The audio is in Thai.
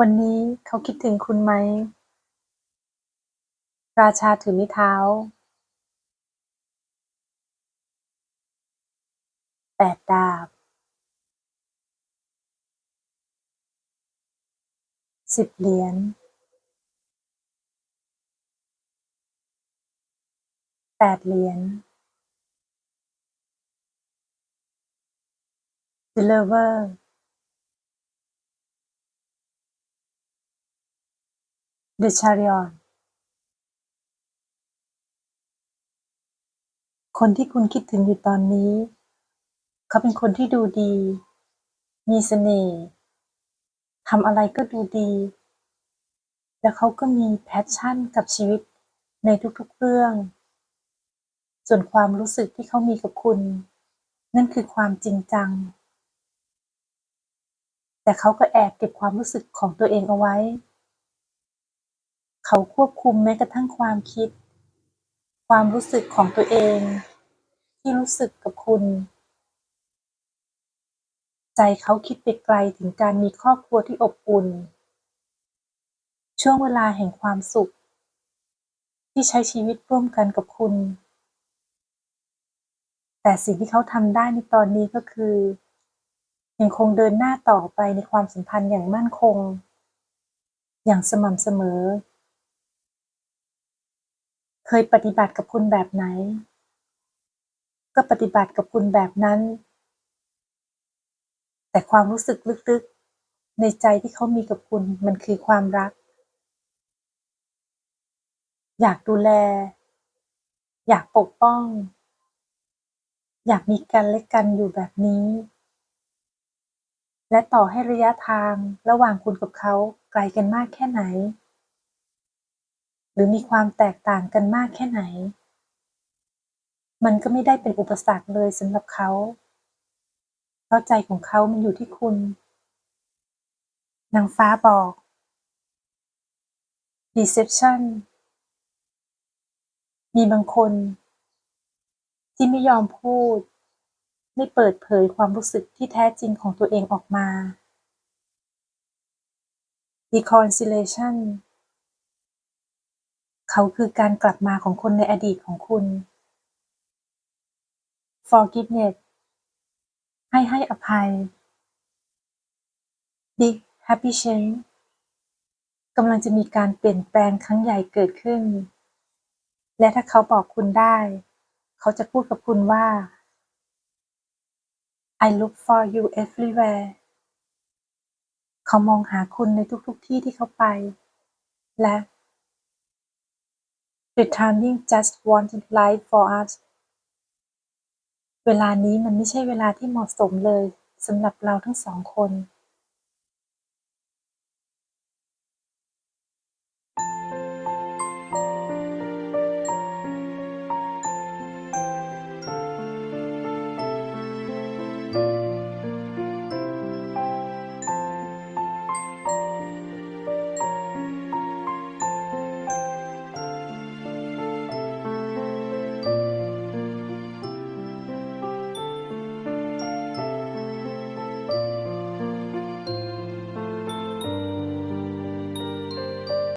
วันนี้เขาคิดถึงคุณไหม ราชาถือไม้เท้า แปดดาบ สิบเหรียญ แปดเหรียญ deliver the chariot คนที่คุณคิดถึงอยู่ตอนนี้ เขาเป็นคนที่ดูดี มีเสน่ห์ทำอะไรก็ดูดี แล้วเขาก็มีแพชชั่นกับชีวิตในทุกๆเรื่อง ส่วนความรู้สึกที่เขามีกับคุณ นั่นคือความจริงจัง แต่เขาก็แอบเก็บความรู้สึกของตัวเองเอาไว้ เขาควบคุมแม้กระทั่งความคิด ความรู้สึกของตัวเอง ที่รู้สึกกับคุณ ใจเขาคิดไปไกลถึงการมีครอบครัวที่อบอุ่น ช่วงเวลาแห่งความสุข ที่ใช้ชีวิตร่วมกันกับคุณ แต่สิ่งที่เขาทำได้ในตอนนี้ก็คือ ยังคงเดินหน้าต่อไปในความสัมพันธ์อย่างมั่นคงอย่างสม่ำเสมอ เคยปฏิบัติกับคุณแบบไหน ก็ปฏิบัติกับคุณแบบนั้น แต่ความรู้สึกลึกๆ ในใจที่เขามีกับคุณมันคือความรัก อยากดูแล อยากปกป้อง อยากมีกันและกันอยู่แบบนี้ และต่อให้ระยะทางระหว่างคุณกับเขาไกลกันมากแค่ไหน หรือมีความแตกต่างกันมากแค่ไหน มันก็ไม่ได้เป็นอุปสรรคเลยสำหรับเขา เพราะใจของเขามันอยู่ที่คุณ นางฟ้าบอก deception มีบางคน ที่ไม่ยอมพูด ไม่เปิดเผยความรู้สึกที่แท้จริงของตัวเองออกมา reconciliation เขาคือการกลับมาของคนในอดีตของคุณ forgiveness ให้ให้อภัย big happy change กำลังจะมีการเปลี่ยนแปลงครั้งใหญ่เกิดขึ้น และถ้าเขาบอกคุณได้ เขาจะพูดกับคุณว่า I look for you everywhere เขามองหาคุณในทุกๆทที่ที่เขาไป และ The timing just wasn't right for us เวลานี้มันไม่ใช่เวลาที่เหมาะสมเลยสำหรับเราทั้งสองคน